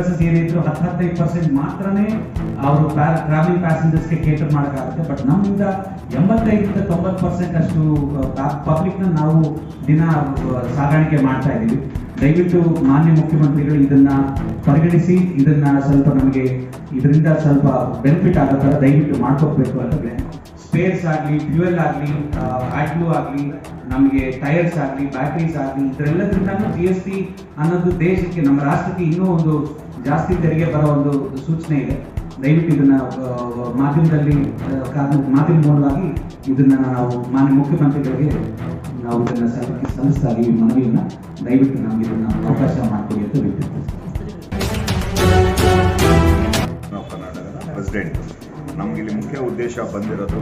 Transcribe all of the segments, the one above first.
ಹತ್ತು ಹತ್ತೈದು ಪರ್ಸೆಂಟ್ ಮಾತ್ರನೇ ಅವರು ಟ್ರಾವೆಲಿಂಗ್ ಪ್ಯಾಸೆಂಜರ್ಸ್ಗೆ ಕೇಟರ್ ಮಾಡೋಕ್ಕಾಗುತ್ತೆ. ಬಟ್ ನಮ್ಮಿಂದ ಎಂಬತ್ತೈದರಿಂದ ತೊಂಬತ್ತು ಪರ್ಸೆಂಟ್ ಅಷ್ಟು ಪಬ್ಲಿಕ್ನ ನಾವು ದಿನ ಸಾಗಾಣಿಕೆ ಮಾಡ್ತಾ ಇದ್ದೀವಿ. ದಯವಿಟ್ಟು ಮಾನ್ಯ ಮುಖ್ಯಮಂತ್ರಿಗಳು ಇದನ್ನ ಪರಿಗಣಿಸಿ, ಇದನ್ನ ಸ್ವಲ್ಪ ನಮಗೆ ಇದರಿಂದ ಸ್ವಲ್ಪ ಬೆನಿಫಿಟ್ ಆಗೋ ಥರ ದಯವಿಟ್ಟು ಮಾಡ್ಕೋಬೇಕು ಅಂದರೆ ಸ್ಪೇರ್ಸ್ ಆಗಲಿ ಫ್ಯೂಯಲ್ ಆಗಲಿ ಆಟ್ಲು ಆಗಲಿ, ನಮಗೆ ಟೈರ್ಸ್ ಆಗಲಿ ಬ್ಯಾಟ್ರೀಸ್ ಆಗಲಿ ಇದರೆಲ್ಲದರಿಂದ ಜಿ ಎಸ್ ಟಿ ಅನ್ನೋದು ದೇಶಕ್ಕೆ, ನಮ್ಮ ರಾಷ್ಟ್ರಕ್ಕೆ ಇನ್ನೂ ಒಂದು ಜಾಸ್ತಿ ತೆರಿಗೆ ಬರೋ ಒಂದು ಸೂಚನೆ ಇದೆ. ದಯವಿಟ್ಟು ಇದನ್ನ ಮಾಧ್ಯಮದಲ್ಲಿ ಮಾಧ್ಯಮ ಮೂಲವಾಗಿ ಇದನ್ನ ನಾವು ಮಾನ್ಯ ಮುಖ್ಯಮಂತ್ರಿಗಳಿಗೆ ನಾವು ಇದನ್ನ ಸಲ್ಲಿಕೆ ಸಲ್ಲಿಸ್ತಾ ಈ ಮನವಿಯನ್ನ ದಯವಿಟ್ಟು ನಮಗೆ ಇದನ್ನ ಅವಕಾಶ ಮಾಡಿಕೊಡಿ ಅಂತ ವಿನಂತಿಸ್ತೀವಿ ಕನ್ನಡದ ಪ್ರೆಸಿಡೆಂಟ್ ನಮ್ಗೆ ಇಲ್ಲಿ ಮುಖ್ಯ ಉದ್ದೇಶ ಬಂದಿರೋದು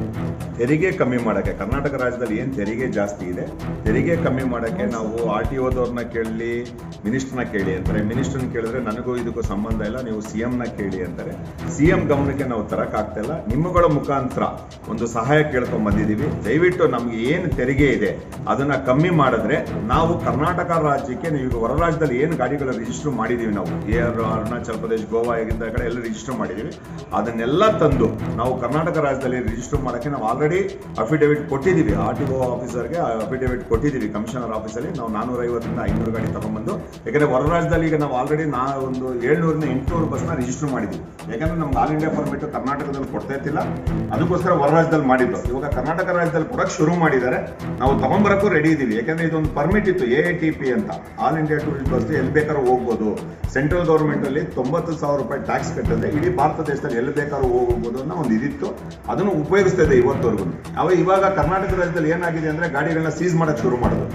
ತೆರಿಗೆ ಕಮ್ಮಿ ಮಾಡೋಕ್ಕೆ. ಕರ್ನಾಟಕ ರಾಜ್ಯದಲ್ಲಿ ಏನು ತೆರಿಗೆ ಜಾಸ್ತಿ ಇದೆ? ತೆರಿಗೆ ಕಮ್ಮಿ ಮಾಡೋಕ್ಕೆ ನಾವು ಆರ್ ಟಿ ಓದವ್ರನ್ನ ಕೇಳಲಿ ಮಿನಿಸ್ಟರ್ನ ಕೇಳಿ ಅಂತಾರೆ. ಮಿನಿಸ್ಟರ್ನ ಕೇಳಿದ್ರೆ ನನಗೂ ಇದಕ್ಕೂ ಸಂಬಂಧ ಇಲ್ಲ, ನೀವು ಸಿ ಎಮ್ನ ಕೇಳಿ ಅಂತಾರೆ. ಸಿ ಎಂ ಗಮನಕ್ಕೆ ನಾವು ತರಕ್ಕಾಗ್ತಾಯಿಲ್ಲ ನಿಮ್ಮಗಳ ಮುಖಾಂತರ ಒಂದು ಸಹಾಯ ಕೇಳ್ಕೊಂಡ್ ಬಂದಿದ್ದೀವಿ. ದಯವಿಟ್ಟು ನಮಗೆ ಏನು ತೆರಿಗೆ ಇದೆ ಅದನ್ನ ಕಮ್ಮಿ ಮಾಡಿದ್ರೆ ನಾವು ಕರ್ನಾಟಕ ರಾಜ್ಯಕ್ಕೆ ನೀವು ಈಗ ಹೊರ ರಾಜ್ಯದಲ್ಲಿ ಏನು ಗಾಡಿಗಳ ರಿಜಿಸ್ಟರ್ ಮಾಡಿದೀವಿ ನಾವು? ಆರ್ ಅರುಣಾಚಲ ಪ್ರದೇಶ್ ಗೋವಾ ಆಗಿದ್ದ ಕಡೆ ಎಲ್ಲ ರಿಜಿಸ್ಟರ್ ಮಾಡಿದೀವಿ. ಅದನ್ನೆಲ್ಲ ತಂದು ನಾವು ಕರ್ನಾಟಕ ರಾಜ್ಯದಲ್ಲಿ ರಿಜಿಸ್ಟರ್ ಮಾಡೋಕ್ಕೆ ನಾವು ಆಲ್ರೆಡಿ ಅಫಿಡೇವಿಟ್ ಕೊಟ್ಟಿದ್ದೀವಿ. ಆರ್ ಟಿ ಒ ಆಫೀಸರ್ಗೆ ಅಫಿಡೇವಿಟ್ ಕೊಟ್ಟಿದ್ದೀವಿ ಕಮಿಷನರ್ ಆಫೀಸಲ್ಲಿ ನಾವು ನಾನೂರ ಐವತ್ತರಿಂದ ಐನೂರು ಗಾಡಿ ತಗೊಂಬಂದು ಯಾಕಂದ್ರೆ ಹೊರ ರಾಜ್ಯದಲ್ಲಿ ಈಗ ನಾವು ಆಲ್ರೆಡಿ ನಾ ಒಂದು ಏಳ್ನೂರಿಂದ ಎಂಟುನೂರು ಬಸ್ನ ರಿಜಿಸ್ಟರ್ ಮಾಡಿದ್ವಿ ಯಾಕಂದ್ರೆ ನಮ್ಗೆ ಆಲ್ ಇಂಡಿಯಾ ಪರ್ಮಿಟ್ ಕರ್ನಾಟಕದಲ್ಲಿ ಕೊಡ್ತಾ ಇರ್ತಿಲ್ಲ. ಅದಕ್ಕೋಸ್ಕರ ಹೊರ ರಾಜ್ಯದಲ್ಲಿ ಮಾಡಿದ್ದು. ಇವಾಗ ಕರ್ನಾಟಕ ರಾಜ್ಯದಲ್ಲಿ ಕೊಡೋಕ್ಕೆ ಶುರು ಮಾಡಿದ್ದಾರೆ. ನಾವು ತಗೊಂಬರಕ್ಕೂ ರೆಡಿ ಇದೀವಿ. ಯಾಕಂದ್ರೆ ಇದೊಂದು ಪರ್ಮಿಟ್ ಇತ್ತು ಎ ಟಿ ಪಿ ಅಂತ. ಆಲ್ ಇಂಡಿಯಾ ಟೂರಿಸ್ಟ್ ಬಸ್ ಎಲ್ಲಿ ಬೇಕಾದ್ರೂ ಹೋಗ್ಬೋದು. ಸೆಂಟ್ರಲ್ ಗೌರ್ಮೆಂಟಲ್ಲಿ ತೊಂಬತ್ತು ಸಾವಿರ ರೂಪಾಯಿ ಟ್ಯಾಕ್ಸ್ ಕಟ್ಟಿದ್ರೆ ಇಡೀ ಭಾರತ ದೇಶದಲ್ಲಿ ಎಲ್ಲಿ ಬೇಕಾದ್ರೂ ಹೋಗ್ಬೋದು ಅನ್ನೋ ಒಂದು ಇದಿತ್ತು. ಅದನ್ನು ಉಪಯೋಗಿಸ್ತಾ ಇದೆ ಇವತ್ತವರೆಗೂ. ಅವ ಇವಾಗ ಕರ್ನಾಟಕ ರಾಜ್ಯದಲ್ಲಿ ಏನಾಗಿದೆ ಅಂದ್ರೆ ಗಾಡಿಗಳನ್ನ ಸೀಸ್ ಮಾಡಕ್ ಶುರು ಮಾಡೋದು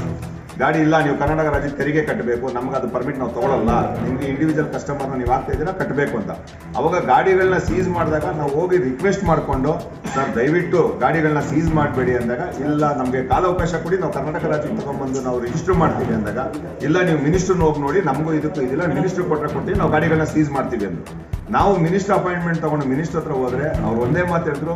ಗಾಡಿ ಇಲ್ಲ, ನೀವು ಕರ್ನಾಟಕ ರಾಜ್ಯ ತೆರಿಗೆ ಕಟ್ಟಬೇಕು, ನಮ್ಗೆ ಅದು ಪರ್ಮಿಟ್ ನಾವು ತಗೊಳ್ಳಲ್ಲ ನಿಮ್ಗೆ ಇಂಡಿವಿಜುವಲ್ ಕಸ್ಟಮರ್ನ ನೀವು ಆಗ್ತಾ ಇದ್ದೀರಾ, ಕಟ್ಟಬೇಕು ಅಂತ. ಅವಾಗ ಗಾಡಿಗಳನ್ನ ಸೀಸ್ ಮಾಡಿದಾಗ ನಾವು ಹೋಗಿ ರಿಕ್ವೆಸ್ಟ್ ಮಾಡಿಕೊಂಡು, ಸರ್, ದಯವಿಟ್ಟು ಗಾಡಿಗಳನ್ನ ಸೀಸ್ ಮಾಡಬೇಡಿ ಅಂದಾಗ, ಇಲ್ಲ, ನಮಗೆ ಕಾಲಾವಕಾಶ ಕೊಡಿ, ನಾವು ಕರ್ನಾಟಕ ರಾಜ್ಯಕ್ಕೆ ತಗೊಂಡ್ಬಂದು ನಾವು ರಿಜಿಸ್ಟರ್ ಮಾಡ್ತೀವಿ ಅಂದಾಗ, ಇಲ್ಲ, ನೀವು ಮಿನಿಸ್ಟರ್ನ ಹೋಗಿ ನೋಡಿ, ನಮಗೂ ಇದಕ್ಕೂ, ಇದಿಲ್ಲ ಮಿನಿಸ್ಟರ್ ಕೊಟ್ಟರೆ ಕೊಡ್ತೀವಿ, ನಾವು ಗಾಡಿಗಳನ್ನ ಸೀಸ್ ಮಾಡ್ತೀವಿ ಅಂದ್ರು. ನಾವು ಮಿನಿಸ್ಟರ್ ಅಪಾಯಿಂಟ್ಮೆಂಟ್ ತಗೊಂಡು ಮಿನಿಸ್ಟರ್ ಹತ್ರ ಹೋದ್ರೆ ಅವ್ರು ಒಂದೇ ಮಾತು ಹೇಳಿದ್ರು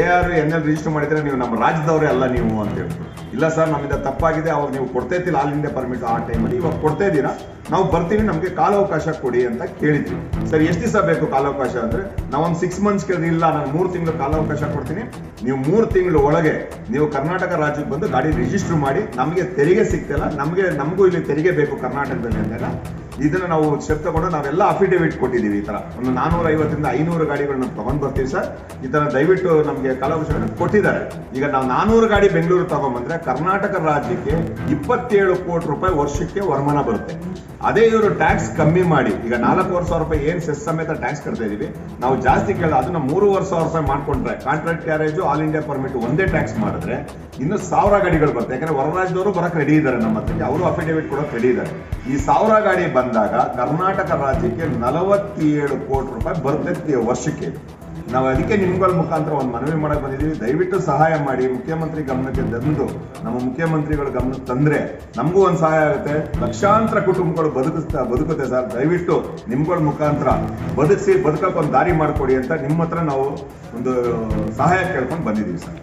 A R N L register ಮಾಡಿದ್ರೆ ನೀವು ನಮ್ಮ ರಾಜ್ಯದವರೇ ಅಲ್ಲ ನೀವು ಅಂತ ಹೇಳಿದ್ರು. ಇಲ್ಲ ಸರ್, ನಮ್ಮಿಂದ ತಪ್ಪಾಗಿದೆ, ಅವಾಗ ನೀವು ಕೊಡ್ತಾ ಇದ್ದಿಲ್ಲ ಆಲ್ ಇಂಡಿಯಾ ಪರ್ಮಿಟ್ ಆ ಟೈಮಲ್ಲಿ ಇವಾಗ ಕೊಡ್ತಾ ಇದ್ದೀರಾ? ನಾವು ಬರ್ತೀವಿ, ನಮಗೆ ಕಾಲಾವಕಾಶ ಕೊಡಿ ಅಂತ ಕೇಳಿದ್ವಿ. ಸರ್, ಎಷ್ಟು ದಿವಸ ಬೇಕು ಕಾಲಾವಕಾಶ ಅಂದ್ರೆ? ಒಂದು ಸಿಕ್ಸ್ ಮಂತ್ಸ್ ಕೇಳಿದ್ರೆ ಇಲ್ಲ, ನಾನು ಮೂರು ತಿಂಗಳು ಕಾಲಾವಕಾಶ ಕೊಡ್ತೀನಿ. ನೀವು ಮೂರು ತಿಂಗಳು ಒಳಗೆ ನೀವು ಕರ್ನಾಟಕ ರಾಜ್ಯಕ್ಕೆ ಬಂದು ಗಾಡಿ ರಿಜಿಸ್ಟರ್ ಮಾಡಿ, ನಮಗೆ ತೆರಿಗೆ ಸಿಗ್ತಿಲ್ಲ ನಮಗೆ, ನಮಗೂ ಇಲ್ಲಿ ತೆರಿಗೆ ಬೇಕು ಕರ್ನಾಟಕದಲ್ಲಿ ಅಂದಾಗ ಇದನ್ನ ನಾವು ಸ್ಟೆಪ್ ತಗೊಂಡು ನಾವೆಲ್ಲ ಅಫಿಡೇವಿಟ್ ಕೊಟ್ಟಿದ್ದೀವಿ ಈ ತರ. ಒಂದು ನಾನೂರ ಐವತ್ತರಿಂದ ಐನೂರು ಗಾಡಿಗಳನ್ನ ತಗೊಂಡ್ ಬರ್ತೀವಿ ಸರ್. ಈ ತರ ದಯವಿಟ್ಟು ನಮಗೆ ಕಾಲಾವಕಾಶ ಕೊಟ್ಟಿದ್ದಾರೆ. ಈಗ ನಾವು ನಾನೂರು ಗಾಡಿ ಬೆಂಗಳೂರು ತಗೊಂಡ್ಬಂದ್ರೆ ಕರ್ನಾಟಕ ರಾಜ್ಯಕ್ಕೆ ಇಪ್ಪತ್ತೇಳು ಕೋಟಿ ರೂಪಾಯಿ ವರ್ಷಕ್ಕೆ ವರಮಾನ ಬರುತ್ತೆ. ಅದೇ ಇವರು ಟ್ಯಾಕ್ಸ್ ಕಮ್ಮಿ ಮಾಡಿ, ಈಗ ನಾಲ್ಕೂವರೆ ಸಾವಿರ ರೂಪಾಯಿ ಏನ್ ಸೆಸ್ ಸಮೇತ ಟ್ಯಾಕ್ಸ್ ಕಟ್ತಾ ಇದೀವಿ, ನಾವು ಜಾಸ್ತಿ ಕೇಳ ಅದನ್ನ ಮೂರುವರೆ ಸಾವಿರ ರೂಪಾಯಿ ಮಾಡ್ಕೊಂಡ್ರೆ contract carriage all India permit ಒಂದೇ ಟ್ಯಾಕ್ಸ್ ಮಾಡಿದ್ರೆ, ಇನ್ನು ಸಾವಿರ ಗಾಡಿಗಳು ಬರುತ್ತೆ. ಯಾಕಂದ್ರೆ ಹೊರ ರಾಜ್ಯದವರು ಬರಕ್ ರೆಡಿ ಇದ್ದಾರೆ ನಮ್ಮ ಹತ್ರ ಅವರು ಅಫಿಡೇವಿಟ್ ಕೊಡಕ್ ರೆಡಿ ಇದ್ದಾರೆ. ಈ ಸಾವಿರ ಗಾಡಿ ಬಂದಾಗ ಕರ್ನಾಟಕ ರಾಜ್ಯಕ್ಕೆ ನಲವತ್ತೇಳು ಕೋಟಿ ರೂಪಾಯಿ ಬರುತ್ತೆ ವರ್ಷಕ್ಕೆ. ನಾವು ಅದಕ್ಕೆ ನಿಮ್ಗಳ ಮುಖಾಂತರ ಒಂದು ಮನವಿ ಮಾಡಕ್ ಬಂದಿದ್ದೀವಿ ದಯವಿಟ್ಟು ಸಹಾಯ ಮಾಡಿ. ಮುಖ್ಯಮಂತ್ರಿ ಗಮನಕ್ಕೆ ತಂದು ನಮ್ಮ ಮುಖ್ಯಮಂತ್ರಿಗಳ ಗಮನಕ್ಕೆ ತಂದ್ರೆ ನಮಗೂ ಒಂದು ಸಹಾಯ ಆಗುತ್ತೆ. ಲಕ್ಷಾಂತರ ಕುಟುಂಬಗಳು ಬದುಕಿಸ್ತಾ ಬದುಕುತ್ತೆ ಸರ್. ದಯವಿಟ್ಟು ನಿಮ್ಗಳ ಮುಖಾಂತರ ಬದುಕಿಸಿ, ಬದುಕಕ್ಕೆ ಒಂದು ದಾರಿ ಮಾಡಿಕೊಡಿ ಅಂತ ನಿಮ್ಮ ಹತ್ರ ನಾವು ಒಂದು ಸಹಾಯ ಕೇಳ್ಕೊಂಡು ಬಂದಿದ್ದೀವಿ ಸರ್.